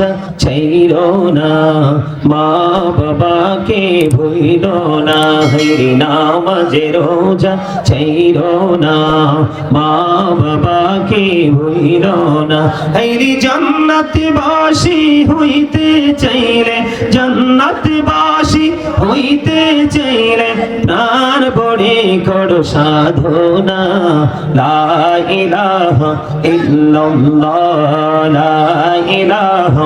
রোজা ছাইর না। মা বাবাকে ভুইল না। হাইরে নামাজে রোজা ছাইর না। মা বাবাকে ভুইল না। হাইরে জান্নাতে বাসি হইতে চাইলে জান্নাতে বাসি হইতে চাইলে প্রাণ বড়ে কর সাধনা। লা ইলাহা ইল্লাল্লাহ, লা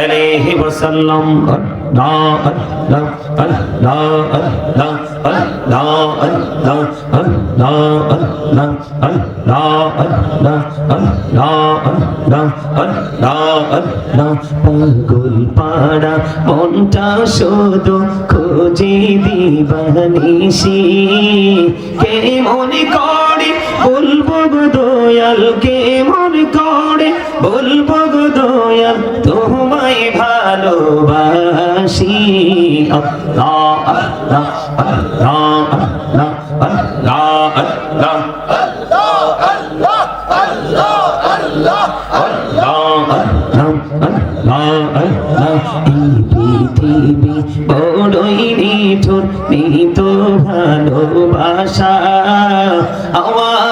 আলাইহি ওয়াসাল্লাম। আল্লাহ আল্লাহ আল্লাহ আল্লাহ আল্লাহ আল্লাহ আল্লাহ আল্লাহ আল্লাহ আল্লাহ আল্লাহ আল্লাহ আল্লাহ আল্লাহ পাগল পাড়া, মনটা শুধু খুঁজে দিবানিসি কে মনে করে? বলব দয়াল, কে মনে করে? বলব দয়াল তোমায় ভালোবাসি। আল্লাহ আল্লাহ আল্লাহ আল্লাহ আল্লাহ আল্লাহ পৃথিবী বড়ই নিঠুর ভালোবাসা। আওয়াল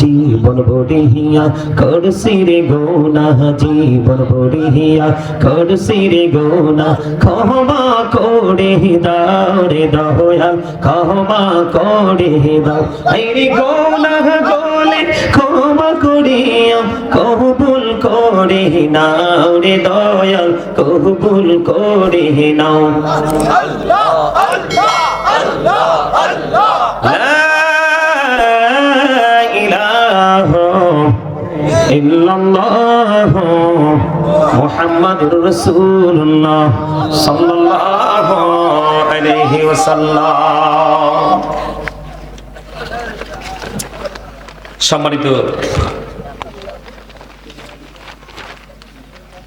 জীবন বড়িয়া করছি রে গোনা, জীবন বড়িয়া করছি রে গোনা, ক্ষমা করে দাও রে দয়াল, ক্ষমা করে দাও। এই গোনা গোলে ক্ষমা করিয়া, কবুল করে নাও রে দয়াল কবুল করে নাও لا إله إلا الله محمد رسول الله صلى الله عليه وسلم সম্মানিত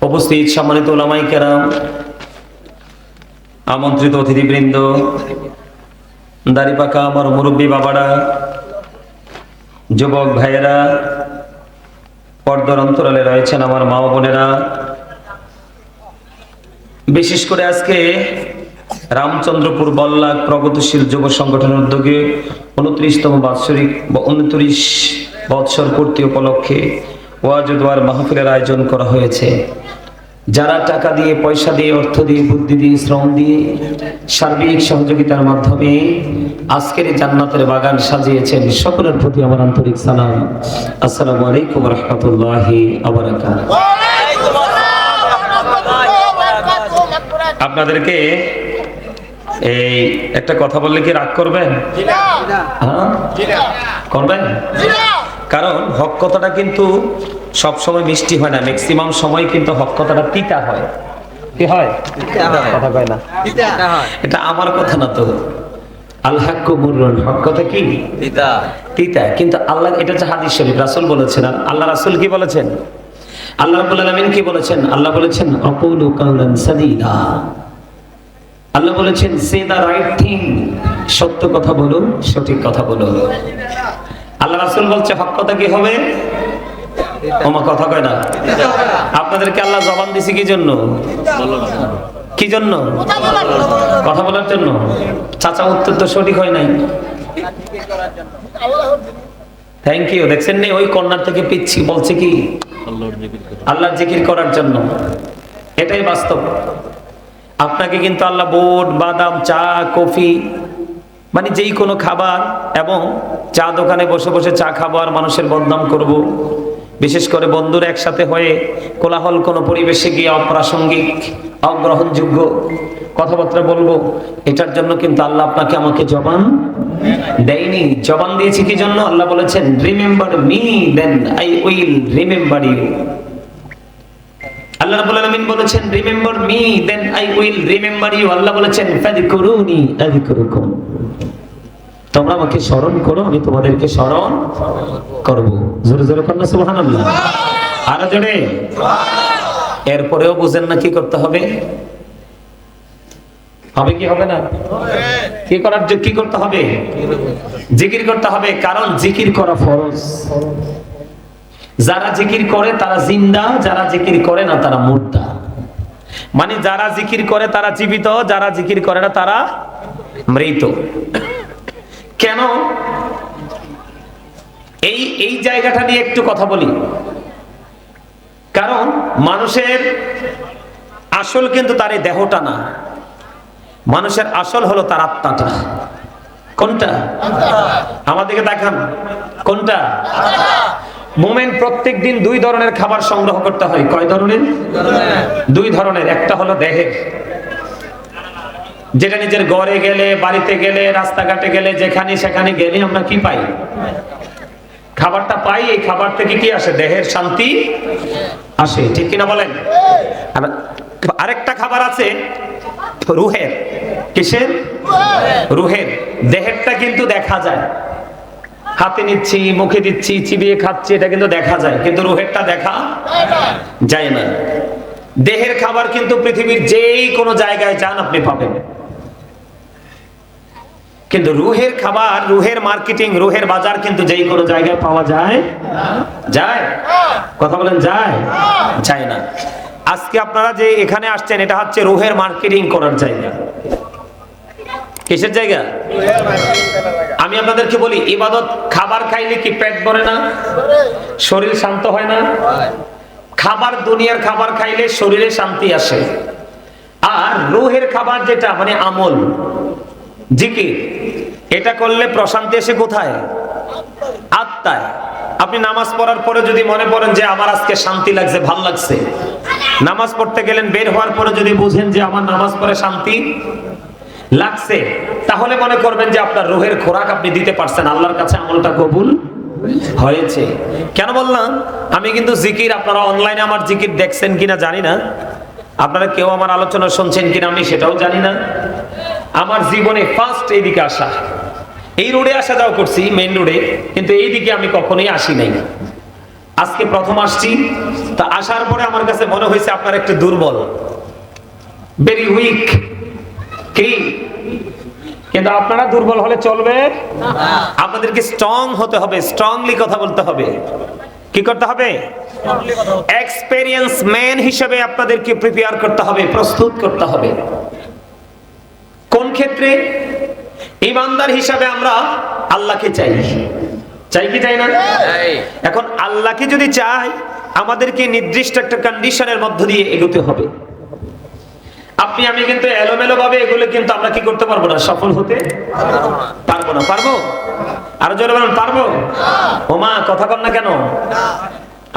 উপস্থিত সম্মানিত ওলামাই কেরাম, আমন্ত্রিত অতিথিবৃন্দ দাড়ি পাকা আমার মুরব্বী বাবারা, যুবক ভাইয়েরা, পর্দার অন্তরালে রয়েছেন আমার মা বোনেরা। বিশেষ করে আজকে রামচন্দ্রপুর বল্লাক প্রগতিশীল যুব সংগঠনের উদ্যোগে উনত্রিশতম বাৎসরিক বা উনত্রিশ বৎসর পূর্তি উপলক্ষে ওয়াজুদ্ওয়ার মাহফিলের আয়োজন করা হয়েছে। যারা টাকা দিয়ে পয়সা দিয়ে অর্থ দিয়ে বুদ্ধি দিয়ে শ্রম দিয়ে সার্বিক সহযোগিতার মাধ্যমে আজকের এই জান্নাতের বাগান সাজিয়েছেন সকলের প্রতি আমার আন্তরিক সালাম। আসসালামু আলাইকুম রহমতুল্লাহি আপনাদেরকে এই একটা কথা বললে কি রাগ করবেন? হ্যাঁ? করবেন? কারণ হক কথাটা কিন্তু সব সময় মিষ্টি হয় না। ম্যাক্সিমাম সময় কিন্তু হক কথাটা তিতা হয়। কি হয়? কথা কয় না। এটা আমার কথা না তো। আল্লাহ মুররুন হক কথা কি? তিতা। কিন্তু আল্লাহ এটা হচ্ছে হাদিস শরীফ রাসূল বলেছেন। আর আল্লাহ রাসূল কি বলেছেন? আল্লাহ রাব্বুল আলামিন কি বলেছেন? আল্লাহ বলেছেন আকুলু কাওলান সাদীদা। আল্লাহ বলেছেন সে দা রাইট থিং। সত্য কথা বলো সঠিক কথা বলুন। আল্লাহ রাসূল বলছে হক কথা কি হবে? ওমা কথা কয় না? আপনাদেরকে আল্লাহ জবান দিছি কি জন্য? কি জন্য? কথা বলার জন্য। চাচা উত্তর তো সঠিক হয় নাই। থ্যাংক ইউ দেখছেন নি? ওই কন্যার থেকে পিচ্ছি বলছে কি? আল্লাহর জিকির করার জন্য। এটাই বাস্তব। আপনাকে কিন্তু আল্লাহ বোট বাদাম চা কফি মানে যেই কোনো খাবার এবং চা দোকানে বসে বসে চা খাব আর মানুষের বদনাম করব। বিশেষ করে বন্ধুরা একসাথে হয়ে কোলাহল কোনো পরিবেশে গিয়ে অপ্রাসঙ্গিক, অগ্রহণযোগ্য কথাবার্তা বলব, এটার জন্য কিন্তু আল্লাহ আপনাকে আমাকে জবান দেয়নি। জবান দিয়েছি কি জন্য? আল্লাহ বলেছেন remember me then I will remember you আল্লাহ রাব্বুল আলামিন বলেছেন remember me then I will remember you আল্লাহ বলেছেন, ফাযকুরুনি আযকুরুকুম। তোমরা আমাকে স্মরণ করো, আমি তোমাদেরকে স্মরণ করব। জোরে জোরে কন্যা সুবহানাল্লাহ। আরও জোরে। এরপরেও বুঝেন না কি করতে হবে। হবে কি হবে না? কি করার কি করতে হবে? জিকির করতে হবে, কারণ জিকির করা ফরজ। যারা জিকির করে, তারা জিন্দা, যারা জিকির করে না, তারা মুর্দা। মানে যারা জিকির করে, তারা জীবিত, যারা জিকির করে না, তারা মৃত। কেন? এই এই জায়গাটা নিয়ে একটু কথা বলি। কারণ মানুষের আসল কিন্তু তার এই দেহটা না। মানুষের আসল হলো তার আত্মাটা। কোনটা? আমাদেরকে দেখান। কোনটা? মোমেন প্রত্যেক দিন দুই ধরনের খাবার সংগ্রহ করতে হয়। কয় ধরনের? দুই ধরনের। একটা হলো দেহের যেটা নিজের ঘরে গেলে, বাড়িতে গেলে, রাস্তাঘাটে গেলে, যেখানে সেখানে গেলে আমরা কি পাই? খাবারটা পাই, এই খাবার থেকে কি আসে? দেহের শান্তি আসে, ঠিক কিনা বলেন? আরেকটা খাবার আছে, রুহের। কিসের? রুহের। দেহেরটা কিন্তু দেখা যায়। হাতে নিচ্ছি, মুখে দিচ্ছি, চিবিয়ে খাচ্ছি, এটা কিন্তু দেখা যায়, কিন্তু রুহেরটা দেখা যায় না। দেহের খাবার কিন্তু পৃথিবীর যেই কোনো জায়গায় যান আপনি পাবেন। কিন্তু রুহের খাবার, রুহের মার্কেটিং, রুহের বাজার কিন্তু যেই কোনো জায়গায় পাওয়া যায় যায়? কথা বলেন, যায়? যায় না। আজকে আপনারা যে এখানে আসছেন, এটা হচ্ছে রুহের মার্কেটিং করার জায়গা। কিসের জায়গা? আমি আপনাদেরকে বলি, ইবাদত খাবার খাইলে কি পেট ভরে না? শরীর শান্ত হয় না? খাবার, দুনিয়ার খাবার খাইলে শরীরে শান্তি আসে। আর রুহের খাবার যেটা মানে আমল জিকির। এটা করলে প্রশান্তি এসে কোথায়? আত্মায়। আপনি নামাজ পড়ার পরে যদি মনে করেন যে আমার আজকে শান্তি লাগছে, ভালো লাগছে। নামাজ পড়তে গেলেন, বের হওয়ার পরে যদি বুঝেন যে আমার নামাজ পড়ে শান্তি লাগছে, তাহলে মনে করবেন যে আপনার রোহের খোরাক আপনি দিতে পারছেন। আল্লাহর কাছে আমলটা কবুল হয়েছে। কেন বললাম? আমি কিন্তু জিকির, আপনারা অনলাইনে আমার জিকির দেখছেন কিনা জানি না। আপনারা কেউ আমার আলোচনা শুনছেন কিনা আমি সেটাও জানি না। আমার জীবনে ফার্স্ট এইদিকে আসা। এই রোডে আসা যাওয়া করছি মেন রোডে কিন্তু এইদিকে আমি কখনোই আসি নাই। আজকে প্রথম আসছি তা আসার পরে আমার কাছে মনে হয়েছে আপনার একটু দুর্বল। ভেরি উইক কি? কিন্তু আপনারা দুর্বল হলে চলবে? আপনাদেরকে স্ট্রং হতে হবে স্ট্রংলি কথা বলতে হবে। কি করতে হবে? এক্সপেরিয়েন্স ম্যান হিসেবে আপনাদেরকে প্রিপেয়ার করতে হবে প্রস্তুত করতে হবে। কোন ক্ষেত্রে? ইমানদার হিসাবে আমরা আল্লাহকে চাই। চাই কি চাই না? এখন আল্লাহকে যদি চাই আমাদেরকে নির্দিষ্ট একটা কন্ডিশনের মধ্য দিয়ে এগোতে হবে। আপনি আমি কিন্তু এলোমেলো ভাবে এগুলো কিন্তু আমরা কি করতে পারব না? সফল হতে পারব না। পারব? আরও জোরে বলুন পারব? ও মা কথা কর না কেন?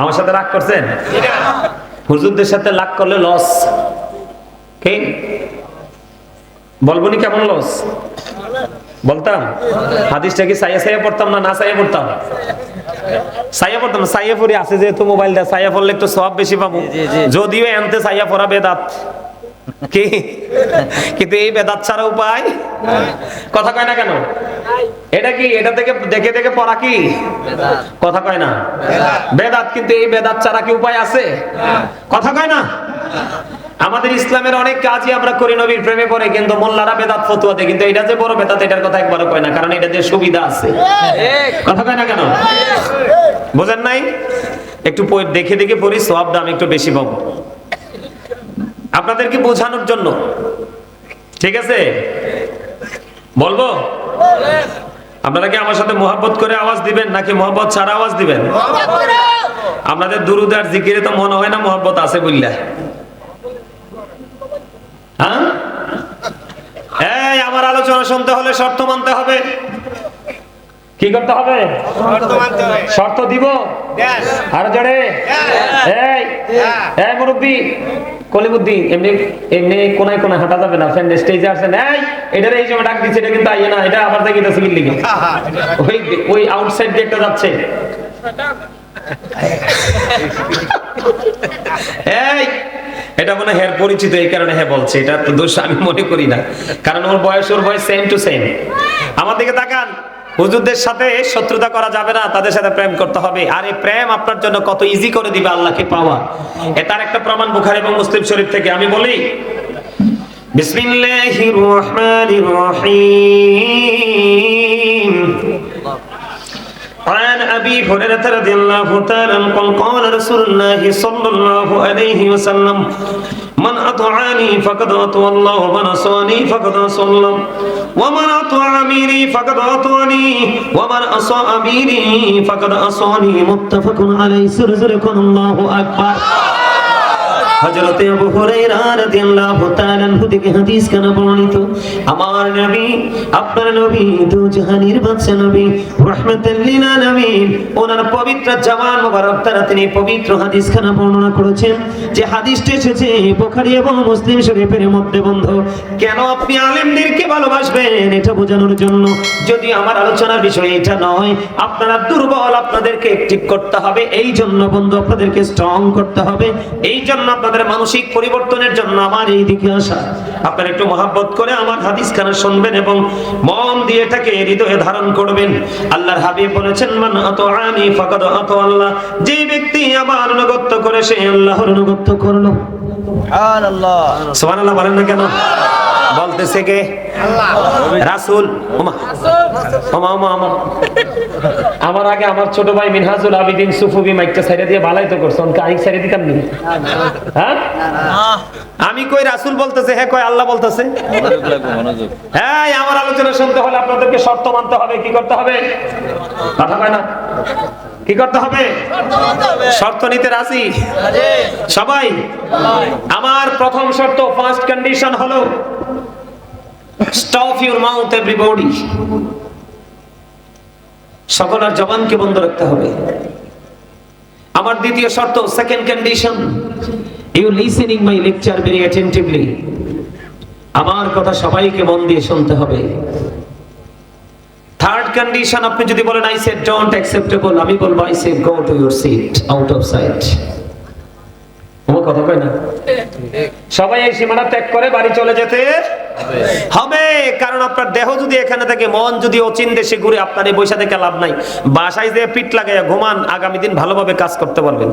আমার সাথে রাগ করছেন? হুজুরদের সাথে লাগ করলে লস কি? বলব নি কেমন লস? বলতাম হাদিসটা কি সাইয়া সাইয়া পড়তাম না না সাইয়া পড়তাম? সাইয়া পড়তাম সাইয়া পড়ি আছে যেহেতু মোবাইলটা সাইয়া পড়লে একটু সব বেশি পাবো। যদিও এনতে সাইয়া পড়া বেদাত। কি? কিন্তু এই বেদাত ছাড়া উপায়? কথা কয় না কেন? এটা কি এটা থেকে দেখে দেখে পড়া কি? কথা কয় না? বেদাত। কিন্তু এই বেদাত ছাড়া কি উপায় আছে? কথা কয় না? আমাদের ইসলামের অনেক কাজই আমরা করি নবীর প্রেমে পড়ে কিন্তু মোল্লারা বেদাত ফতুয়া দেয়। কিন্তু এটা যে বড় বেদাত এটার কথা একবারও কয় না কারণ এটা যে সুবিধা আছে। কথা কয় না কেন? বোঝেন নাই? একটু দেখে দেখে পড়ি সব দাম একটু বেশি পাবো। আপনাদেরকে বোঝানোর জন্য। ঠিক আছে? বলব? আপনারা কি আমার সাথে মোহাব্বত করে আওয়াজ দিবেন নাকি মোহাব্বত ছাড়া আওয়াজ দিবেন? আপনাদের দুরুদার জিকিরে তো মনে হয় না মোহাব্বত আছে বললা। হ্যাঁ? এই আমার আলোচনা শুনতে হলে শর্ত মানতে হবে। কি করতে হবে? শর্ত দিব? আর জড়ে এই এই মুরব্বী কলিমুদ্দিন এমনি এমনি কোনায় কোনায় হাঁটা যাবে না ফ্রেন্ড স্টেজে আসেন। এই এটার এই সময় ডাক দিচ্ছে এটা কিন্তু আইয়ে না এটা আবার দেখি এটা সিগিল লিখে ওই ওই আউটসাইড দিয়ে একটা যাচ্ছে। এই, এটা মনে পরিচিত এই কারণে হ্যাঁ বলছে, এটা তো দোষ আমি মনে করি না। কারণ ওর বয়স ওর বয়স সেম টু সেম আমার দিকে তাকান, হুজুরদের সাথে শত্রুতা করা যাবে না, তাদের সাথে প্রেম করতে হবে। আর এই প্রেম আপনার জন্য কত ইজি করে দিবে আল্লাহকে পাওয়া। এ তার একটা প্রমাণ বুখারী এবং মুসলিম শরীফ থেকে আমি বলি। বিসমিল্লাহির রহমানির রহিম। عن أبي هريرة رضي الله تعالى قال قال رسول الله صلى الله عليه وسلم من اطاعني فقد اطاع الله ومن عصاني فقد عصى الله ومن اطاع اميري فقد اطاعني ومن عصى اميري فقد عصاني متفق عليه. سرزركم الله أكبر. হযরতে আবু হুরায়রা রাদিয়াল্লাহু তাআলা থেকে হাদিস কেন বর্ণিত? আমার নবী, আপনার নবী, দু জাহানের বাদশা নবী রাহমাতাল লিল আলামিন ওনার পবিত্র জওয়ান মোবারক দ্বারা তিনি পবিত্র হাদিস খানা বর্ণনা করেছেন? যে হাদিসটি এসেছে বুখারী এবং মুসলিম শরীফের মধ্যে বন্ধ, কেন আপনি আলেমদেরকে ভালোবাসবেন এটা বোঝানোর জন্য? যদি আমার আলোচনার বিষয় এটা নয়, আপনারা দুর্বল আপনাদেরকে অ্যাক্টিভ করতে হবে এই জন্য বন্ধু আপনাদেরকে স্ট্রং করতে হবে এই জন্য আপনাদের মানসিক পরিবর্তনের জন্য আমার এই দিকে আসা আপনারা একটু মহাব্বত করে আমার হাদিস খানা শুনবেন এবং মন দিয়ে এটাকে হৃদয়ে ধারণ করবেন। আল্লাহর হাবিব বলেছেন মান আতআনি ফাকাদ আতা আল্লাহ যে ব্যক্তি আমার অনুগত্য করে সে আল্লাহর অনুগত্য করল। সুবহানাল্লাহ বলেন না কেন? বলতেছে কে? রাসূল। আমার আগে আমার ছোট ভাই মিনহাজুল আবিদিন সুফুবি মাইকটা সাইডে দিয়ে বালাই তো করছে। অনকে আইক সাইডে দিতাম নি হ্যাঁ? আমি কই রাসূল বলতেছে হ্যাঁ কই আল্লাহ বলতেছে? হ্যাঁ আমার আলোচনা শুনতে হলে আপনাদেরকে শর্ত মানতে হবে। কি করতে হবে? কথা কয় না? কি করতে হবে? শর্ত নিতে রাজি? সবাই আমার প্রথম শর্ত ফার্স্ট কন্ডিশন হলো স্টপ ইউর মাউথ এভরিবডি সকলের জবানকে বন্ধ রাখতে হবে। আমার দ্বিতীয় শর্ত second condition you listening my lecture very attentively আমার কথা সবাইকে মন দিয়ে শুনতে হবে। থার্ড কন্ডিশন আপনি যদি বলেন আই সেড ডোন্ট অ্যাকসেপ্টেবল আমি বলব I said go to your seat out of sight সবাই এই সীমানা ত্যাগ করে বাড়ি চলে যেতে হবে, কারণ আপনার দেহ যদি এখানে থাকে, মন যদি অচিন দেশে ঘুরে আপনার এই বৈশা থেকে লাভ নাই। বাসায় যে পিঠ লাগাইয়া ঘুমান, আগামী দিন ভালোভাবে কাজ করতে পারবেন।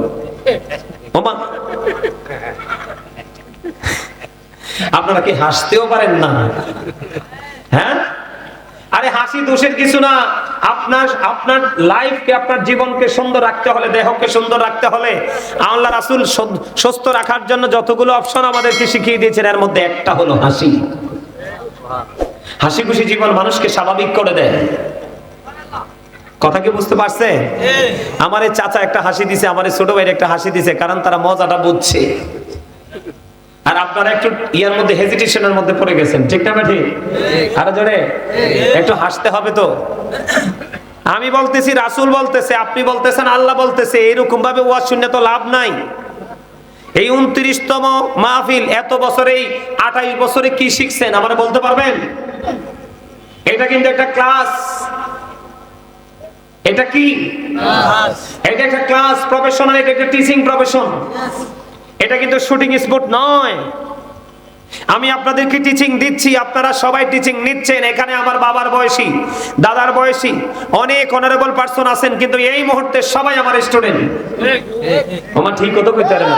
আপনারা কি হাসতেও পারেন না? হ্যাঁ? আরে হাসি দোষের কিছু না। আপনার আপনার লাইফকে আপনার জীবনকে সুন্দর রাখতে হলে দেহকে সুন্দর রাখতে হলে আল্লাহ রাসূল সুস্থ রাখার জন্য যতগুলো অপশন আমাদেরকে শিখিয়ে দিয়েছেন এর মধ্যে একটা হলো হাসি। হাসি খুশি জীবন মানুষকে স্বাভাবিক করে দেয়। কথা কি বুঝতে পারছে? আমার চাচা একটা হাসি দিছে আমার ছোট ভাইয়ের একটা হাসি দিছে কারণ তারা মজাটা বুঝছে। আর আপনারা একটু ইয়ার মধ্যে হেজিটেশনের মধ্যে পড়ে গেছেন ঠিক না ঠিক আরও জোরে? একটু হাসতে হবে তো। আমি বলতেছি রাসূল বলতেছে আপনি বলতেছেন আল্লাহ বলতেছে এরকম ভাবে ওয়াজ শুনলে তো লাভ নাই। এই উনত্রিশতম মাহফিল এত বছরে এই আঠাইশ বছরে কি শিখছেন আমার বলতে পারবেন? এটা কিন্তু একটা ক্লাস। এটা কি? এটা একটা ক্লাস প্রফেশনাল এটা একটা টিচিং প্রফেশন এটা কিন্তু শুটিং স্পট নয়। আমি আপনাদেরকে টিচিং দিচ্ছি, আপনারা সবাই টিচিং নিচ্ছেন। এখানে আমার বাবার বয়সী, দাদার বয়সী, অনেক অনারেবল পার্সন আছেন, কিন্তু এই মুহূর্তে সবাই আমার স্টুডেন্ট আমার ঠিক কথা কইতে পারেন।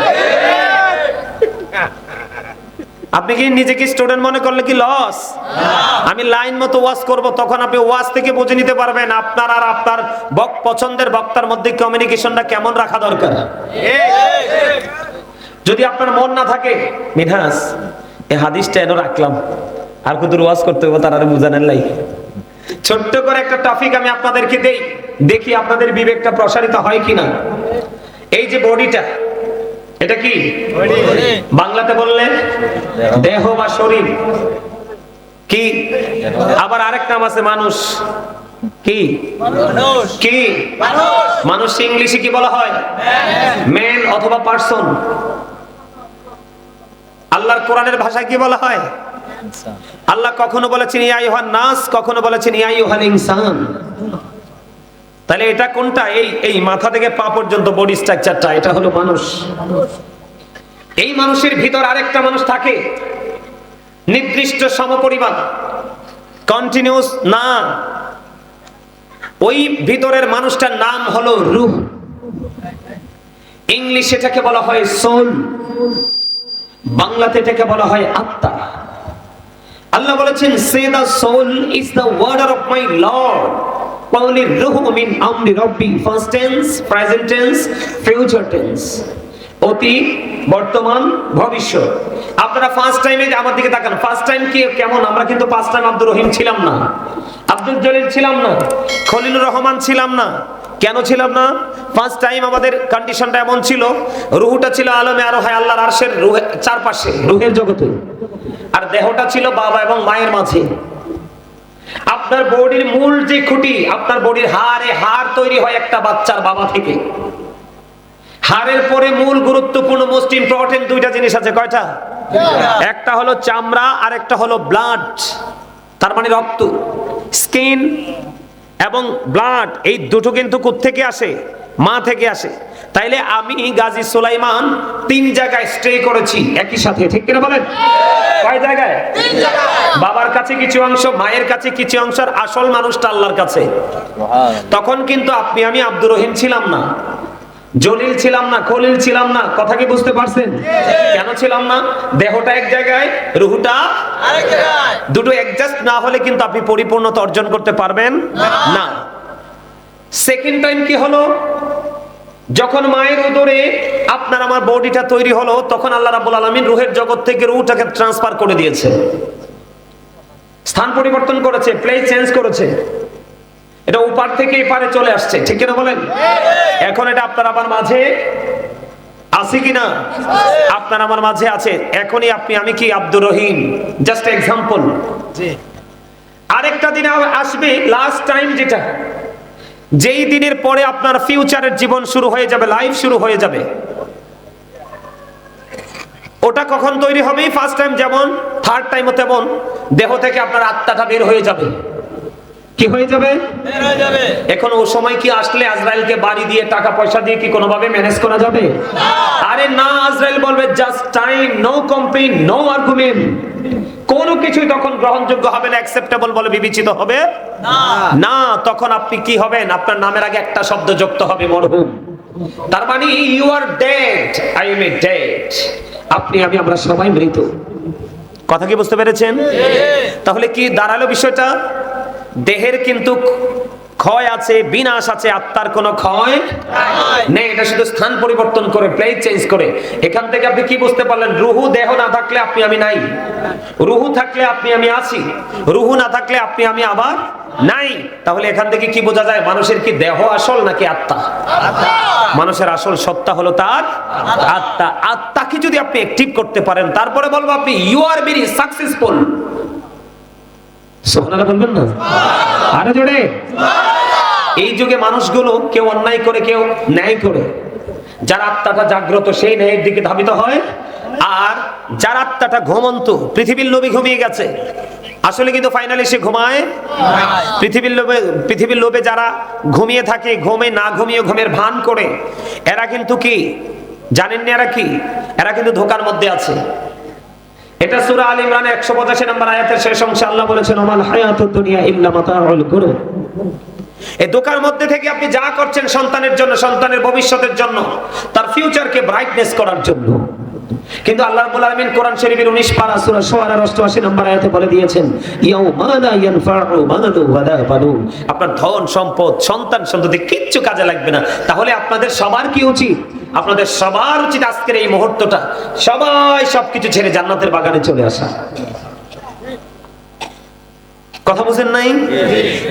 আপনি কি নিজেকে স্টুডেন্ট মনে করলে কি লস আমি লাইন মতো ওয়াজ করব, তখন আপনি ওয়াজ থেকে বুঝে নিতে পারবেন আপনার আর আপনার পছন্দের বক্তার মধ্যে কমিউনিকেশনটা কেমন রাখা দরকার। যদি আপনার মন না থাকে মিনহাস এই হাদিসটা এনে রাখলাম। আর কত ওয়াজ করতে হবে তার আর বুঝানোর লাই ছোট্ট করে একটা টপিক আমি আপনাদেরকে দেই দেখি আপনাদের বিবেকটা প্রসারিত হয় কিনা। এই যে বডিটা এটা কি? বাংলাতে বললে দেহ বা শরীর। কি? আবার আরেক নাম আছে মানুষ। কি? কি? মানুষ। ইংলিশে কি বলা হয়? ম্যান অথবা পার্সন আল্লাহর কোরআনের ভাষায় কি বলা হয়? আল্লাহ কখনো বলেছেন, ইয়া ইউহান নাস কখনো বলেছেন, ইয়া ইউহাল ইনসান তাহলে এটা কোনটা? এই এই মাথা থেকে পা পর্যন্ত বডি স্ট্রাকচারটা এটা হলো মানুষ। এই মানুষের ভিতর আরেকটা মানুষ থাকে। নির্দিষ্ট সমপরিমাণ কন্টিনিউস না। ওই ভিতরের মানুষটার নাম হলো রূহ। ইংলিশ এটাকে বলা হয় সোল। বাংলাতে এটাকে বলা হয় আত্মা। আল্লাহ বলেছেন say the soul is the order of my lord. Paoli রুহু মিন আমরি রব্বি, first tense, present tense, future tense. অতি বর্তমান ভবিষ্যৎ। আপনারা ফার্স্ট টাইমে আমার দিকে তাকান। ফার্স্ট টাইম কি কেমন? আমরা কিন্তু ফার্স্ট টাইম আব্দুর রহিম ছিলাম না। আব্দুল জলিল ছিলাম না। খলিলুর রহমান ছিলাম না। কেন ছিলাম না? ফার্স্ট টাইম আমাদের কন্ডিশনটা এমন ছিল রুহুটা ছিল আলমে আরও হয় আল্লাহর আরশের রুহে চারপাশে রুহের জগতে। আর দেহটা ছিল বাবা এবং মায়ের মাঝে। আপনার বডির মূল যে খুঁটি আপনার বডির হাড়ে হাড় তৈরি হয় একটা বাচ্চার বাবা থেকে। হাড়ের পরে মূল গুরুত্বপূর্ণ মোস্ট ইম্পর্টেন্ট দুইটা জিনিস আছে কয়টা? একটা হলো চামড়া আর একটা হলো ব্লাড তার মানে রক্ত। স্কিন এবং ব্লাড এই দুটো কিন্তু থেকে আসে? মা থেকে আসে। তাইলে আমি গাজী সুলাইমান তিন জায়গায় স্টে করেছি একই সাথে ঠিক কিনা বলেন? কয় জায়গায়? বাবার কাছে কিছু অংশ মায়ের কাছে কিছু অংশ আর আসল মানুষটা আল্লাহর কাছে। তখন কিন্তু আপনি আমি আব্দুর রহিম ছিলাম না। জলিল ছিলাম না খলিল ছিলাম না কথা কি বুঝতে পারছেন? কেন ছিলাম না? দেহটা এক জায়গায় রুহুটা দুটো অ্যাডজাস্ট না হলে কিন্তু আপনি পরিপূর্ণতা অর্জন করতে পারবেন না। সেকেন্ড টাইম কি হলো? যখন মায়ের উদরে আপনার আমার বডিটা তৈরি হলো তখন আল্লাহ রাব্বুল আলামিন রুহের জগৎ থেকে রুহটাকে ট্রান্সফার করে দিয়েছে স্থান পরিবর্তন করেছে প্লেস চেঞ্জ করেছে। এটা উপার থেকে এপারে চলে আসছে ঠিক কিনা বলেন? এখন এটা আপনার আমার মাঝে আছে কিনা? আপনার আমার মাঝে আছে। এখনই আপনি আমি কি আব্দুর রহিম? জাস্ট এক্সাম্পল আরেকটা দিন আসবে লাস্ট টাইম যেটা। যেই দিনের পরে আপনার ফিউচারের জীবন শুরু হয়ে যাবে লাইফ শুরু হয়ে যাবে। ওটা কখন তৈরি হবে? ফার্স্ট টাইম যেমন থার্ড টাইমও তেমন। দেহ থেকে আপনার আত্মাটা বের হয়ে যাবে। কি হয়ে যাবে? এখন ও সময় কি আসলে আজরাইলকে বাড়ি দিয়ে টাকা পয়সা দিয়ে কি কোনোভাবে ম্যানেজ করা যাবে? আরে না আজরাইল বলবে just time no complain no argument কোনো কিছুই তখন গ্রহণযোগ্য হবে না অ্যাকসেপ্টেবল বলে বিবেচিত হবে? না। তখন আপনি কি হবেন? আপনার নামের আগে একটা শব্দ যুক্ত হবে মরহুম। তার মানে you are dead I am a dead আপনি আমি আমরা সবাই মৃত। কথা কি বুঝতে পেরেছেন? তাহলে কি দাঁড়াল বিষয়টা? দেহের কিন্তু ক্ষয় আছে, বিনাশ আছে, আত্মার কোনো ক্ষয় নেই। এটা শুধু স্থান পরিবর্তন করে প্লেস চেঞ্জ করে। এখান থেকে আপনি কি বুঝতে পারলেন? রুহু দেহ না থাকলে আপনি আমি নাই। রুহু থাকলে আপনি আমি আছি। রুহু না থাকলে আপনি আমি আবার নাই। তাহলে এখান থেকে কি বোঝা যায়? মানুষের কি দেহ আসল নাকি আত্মা? মানুষের আসল সত্তা হলো তার আত্মা। আত্মাকে যদি আপনি অ্যাক্টিভ করতে পারেন, তারপরে বলব আপনি ইউ আর ভেরি সাকসেসফুল সোহানারা বলবেন না? আরে জোরে। এই যুগে মানুষগুলো কেউ অন্যায় করে, কেউ ন্যায় করে। যার আত্মাটা জাগ্রত, সেই ন্যায়ের দিকে ধাবিত হয়। আর যার আত্মাটা ঘুমন্ত, পৃথিবীর লোভে ঘুমিয়ে গেছে। আসলে কিন্তু ফাইনালি সে ঘুমায়। পৃথিবীর লোভে পৃথিবীর লোভে যারা ঘুমিয়ে থাকে, ঘুমে না ঘুমিয়ে ঘুমের ভান করে, এরা কিন্তু কি? জানেন না এরা কি? এরা কিন্তু ধোকার মধ্যে আছে। এটা সূরা আল ইমরানের 185 নম্বর আয়াতের শেষ অংশে আল্লাহ বলেছেন, ওমাল হায়াতুদ দুনিয়া ইল্লা মাতাউল গুরুর এই দোকার মধ্যে থেকে আপনি যা করছেন সন্তানের জন্য, সন্তানের ভবিষ্যতের জন্য, তার ফিউচারকে ব্রাইটনেস করার জন্য। কিন্তু আল্লাহ রাব্বুল আলামিন কোরআন শরীফের 19 পারা সূরা শুআরা 88 নম্বর আয়াতে বলে দিয়েছেন, ইয়াউমা লা ইয়ানফাউ ওয়ালা আপনার ধন, সম্পদ, সন্তান সন্ততি কিচ্ছু কাজে লাগবে না। তাহলে আপনাদের সবার কি উচিত? আপনাদের সবার উচিত আজকের এই মুহূর্তটা। সবাই সবকিছু ছেড়ে জান্নাতের বাগানে চলে আসা। কথা বুঝেন নাই?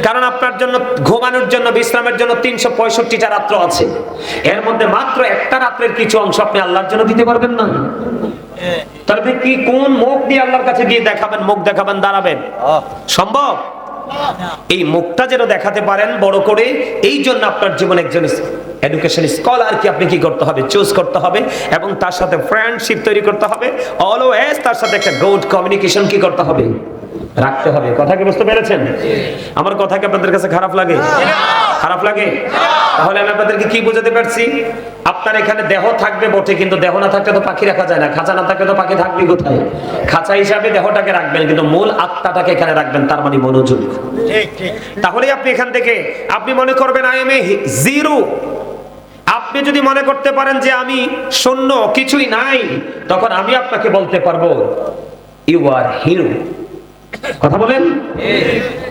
কারণ আপনার জন্য ঘুমানোর জন্য বিশ্রামের জন্য তিনশো পঁয়ষট্টিটা রাত্র আছে। এর মধ্যে মাত্র একটা রাত্রের কিছু অংশ আপনি আল্লাহর জন্য দিতে পারবেন না। তাহলে কি কোন মুখ দিয়ে আল্লাহর কাছে গিয়ে দেখাবেন মুখ দেখাবেন দাঁড়াবেন? সম্ভব? এই মুখটা যেন দেখাতে পারেন বড় করে, এই জন্য আপনার জীবন একজন এডুকেশন স্কলার কি আপনি কি করতে হবে? চুজ করতে হবে এবং তার সাথে ফ্রেন্ডশিপ তৈরি করতে হবে। অলওয়েজ তার সাথে একটা গুড কমিউনিকেশন কি করতে হবে? রাখতে হবে। কথা কি বুঝতে পেরেছেন? আমার কথা কি আপনাদের কাছে খারাপ লাগে? খারাপ লাগে? তাহলে আমি আপনাদেরকে কি বোঝাতে পারছি? আপনার এখানে দেহ থাকবে বটে কিন্তু দেহ না থাকলে তো পাখি রাখা যায় না। খাঁচা না থাকলে তো পাখি থাকবে কোথায়? খাঁচা হিসাবে দেহটাকে রাখবেন কিন্তু মূল আত্মাটাকে এখানে রাখবেন তার মানে মনোযোগ। তাহলে আপনি এখান থেকে আপনি মনে করবেন আই এম এ জিরো আপনি যদি মনে করতে পারেন যে আমি শূন্য কিছুই নাই তখন আমি আপনাকে বলতে পারব ইউ আর হিরো কথা বলেন?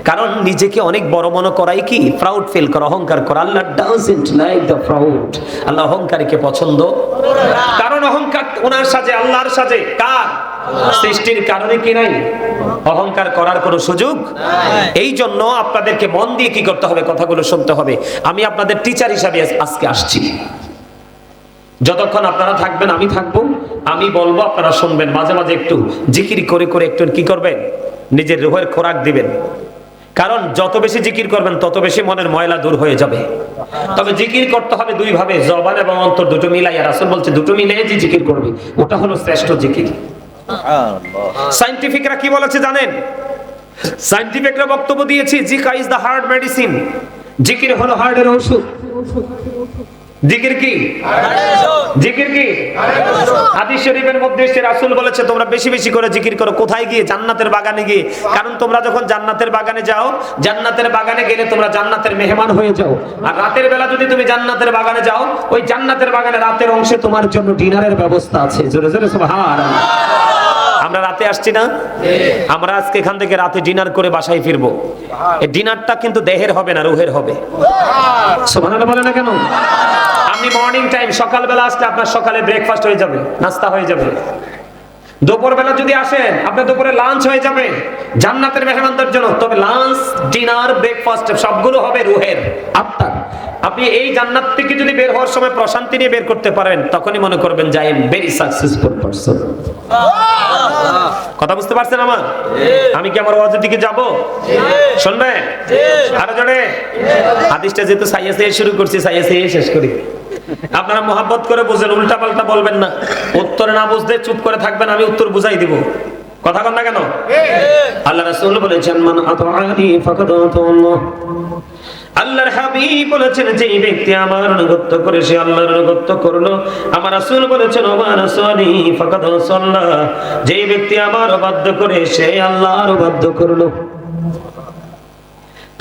কারণ নিজেকে অনেক বড় মনে করাই কি? প্রাউড ফিল করা, অহংকার করা। আল্লাহ ডাজন্ট লাইক দ্য প্রাউড আল্লাহ অহংকারীকে পছন্দ কারণ অহংকার ওনার সাজে, আল্লাহর সাজে। কার? সৃষ্টির কারণে কি নাই? অহংকার করার কোনো সুযোগ এই জন্য আপনাদেরকে মন দিয়ে কি করতে হবে? কথাগুলো শুনতে হবে। আমি আপনাদের টিচার হিসাবে আজকে আসছি। যতক্ষণ আপনারা থাকবেন, আমি থাকব। আমি বলব, আপনারা শুনবেন। মাঝে মাঝে একটু জিকির করে করে একটু কি করবেন? নিজের রুহের খোরাক দিবেন। কারণ যত বেশি জিকির করবেন তত বেশি মনের ময়লা দূর হয়ে যাবে। তবে জিকির করতে হবে দুই ভাবে জবান এবং অন্তর দুটো মিলাইয়া। রাসুল বলছে দুটো মিলিয়ে যে জিকির করবে ওটা হলো শ্রেষ্ঠ জিকির। সাইন্টিফিকরা কি বলেছে জানেন? সাইন্টিফিকরা বক্তব্য দিয়েছে জিকা ইজ দ্য হার্ট মেডিসিন জিকির হলো হার্টের ওষুধ জিকির কি? জিকির কি? হাদিস শরীফের মধ্যে এসে রাসূল বলেছে, তোমরা বেশি বেশি করে জিকির করো। কোথায় গিয়ে? জান্নাতের বাগানে গিয়ে। কারণ তোমরা যখন জান্নাতের বাগানে যাও, জান্নাতের বাগানে গেলে তোমরা জান্নাতের মেহমান হয়ে যাও। আর রাতের বেলা যদি তুমি জান্নাতের বাগানে যাও, ওই জান্নাতের বাগানে রাতের অংশে তোমার জন্য ডিনারের ব্যবস্থা আছে। জোরে জোরে, সুবহানাল্লাহ। আমরা রাতে আসছি না? আমরা আজকে এখান থেকে রাতে ডিনার করে বাসায় ফিরবো। এই ডিনারটা কিন্তু দেহের হবে না রুহের হবে। বলে না কেন? আপনি মর্নিং টাইম সকালবেলা আসলে আপনার সকালে ব্রেকফাস্ট হয়ে যাবে নাস্তা হয়ে যাবে। দুপুরবেলা যদি আসেন, আপনার দুপুরে লাঞ্চ হয়ে যাবে। জান্নাতের মেহমানদের জন্য। তবে লাঞ্চ ডিনার ব্রেকফাস্ট সবগুলো হবে রুহের আত্মার আপনি এই জান্নাত থেকে যদি বের হওয়ার সময় প্রশান্তি নিয়ে বের করতে পারেন, তখনই মনে করবেন যে I am very successful person কথা বুঝতে পারছেন আমার? আমি কি আমার ওয়াজের দিকে যাব? শুনবে আরও জনে হাদিসটা যেহেতু সাইয়া সাইয়া শুরু করছি, সাইয়া সাইয়া শেষ করি। আপনারা মোহাব্বত করে বুঝেন উল্টা পাল্টা বলবেন না। উত্তরে না বুঝতে চুপ করে থাকবেন, আমি উত্তর বুঝাই দিব। কথা কন না কেন? আল্লাহ বলেছেন, মান আতাআনি ফাকাদ আতাআল্লাহ আল্লাহর হাবিব বলেছেন যে ব্যক্তি আমার অনুগত্য করে, সে আল্লাহর অনুগত্য করল। আমার রাসূল বলেছেন ফাকাদ যে ব্যক্তি আমার করে, সে আল্লাহর করল।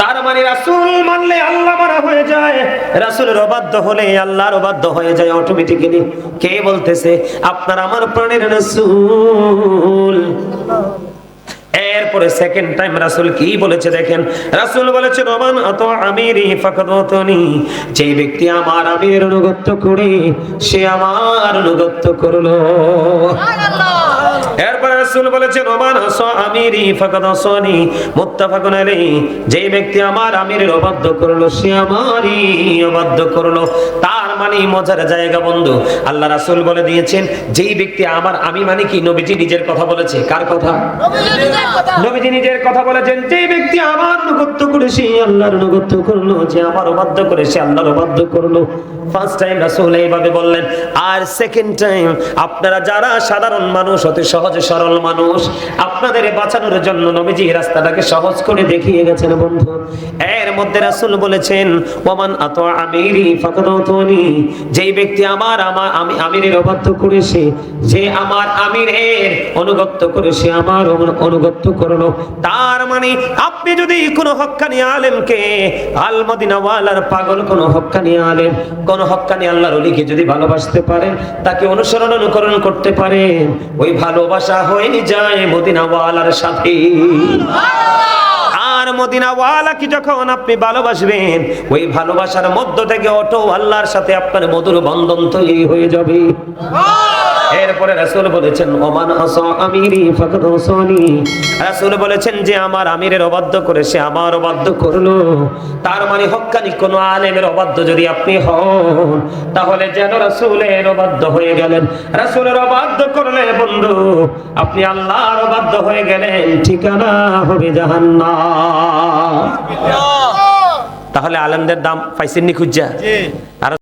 তার মানে রাসূল মানলে আল্লাহ মারা হয়ে যায়। রাসূলের অবাধ্য হলে আল্লাহর অবাধ্য হয়ে যায় অটোমেটিক্যালি কে বলতেছে, আপনার আমার প্রাণের রাসূল। এরপরে সেকেন্ড টাইম রাসূল কি বলেছে দেখেন? রাসূল বলেছে রমান অত আমিরি ফাকাদতনি যে ব্যক্তি আমার আমির অনুগত্য করে, সে আমার অনুগত্য করল। এরপরে রাসূল বলেছে রমান হস আমিরি ফাকাদসনি মুত্তাফাকুন আলাইহি যে ব্যক্তি আমার আমিরের অবাধ্য করল, সে আমারই অবাধ্য করল। তার মানে মজার জায়গা, বন্ধু। আল্লাহ রাসূল বলে দিয়েছেন, যেই ব্যক্তি আমার আমি মানে কি? নবীজি নিজের কথা বলেছে। কার কথা? নবীজি নিজের কথা বলেছেন যে ব্যক্তি আমার অনুগত্য করে সে আল্লাহর অনুগত্য করল, যে আমার অবাধ্য করে সে আল্লাহর অবাধ্য করল। ফার্স্ট টাইম এইভাবে বললেন, আর সেকেন্ড টাইম আপনারা যারা সাধারণ মানুষ, অতি সরল মানুষ, আপনাদের বাঁচানোর জন্য নবীজি রাস্তাটাকে সহজ করে দেখিয়ে গেছেন বন্ধু। এর মধ্যে বলেছেন, ওমান আত আমিরি যেই ব্যক্তি আমার আমার আমি আমিরের অবাধ্য করেছে, যে আমার আমিরের অনুগত্য করেছে, আমার অনু- অনুগত্য করল। তার মানে আপনি যদি কোনো হক্কানি আলেমকে আল মদিনাওয়ালার পাগল কোনো হক্কানি আলেম, কোন হক্কানি আল্লাহর অলিকে যদি ভালোবাসতে পারেন, তাকে অনুসরণ অনুকরণ করতে পারেন। ওই ভালোবাসা হয়ে যায় মদিনাওয়ালার সাথে। আর মদিনাওয়ালাকে যখন আপনি ভালোবাসবেন, ওই ভালোবাসার মধ্য থেকে অটো আল্লাহর সাথে আপনার মধুর বন্ধন তৈরি হয়ে যাবে। এরপরে বলেছেন, ওমান আমিরি বলেছেন যে, আমার আমিরের অবাধ্য করে সে আমার অবাধ্য করল। তার মানে কোন আলেমের অবাধ্য যদি আপনি হন, তাহলে যেন রাসূলের অবাধ্য হয়ে গেলেন। রাসূলের অবাধ্য করলে, বন্ধু, আপনি আল্লাহর অবাধ্য হয়ে গেলেন, ঠিকানা হবে জাহান্নাম। তাহলে আলেমদের দাম পাইছেন নি খুঁজা আর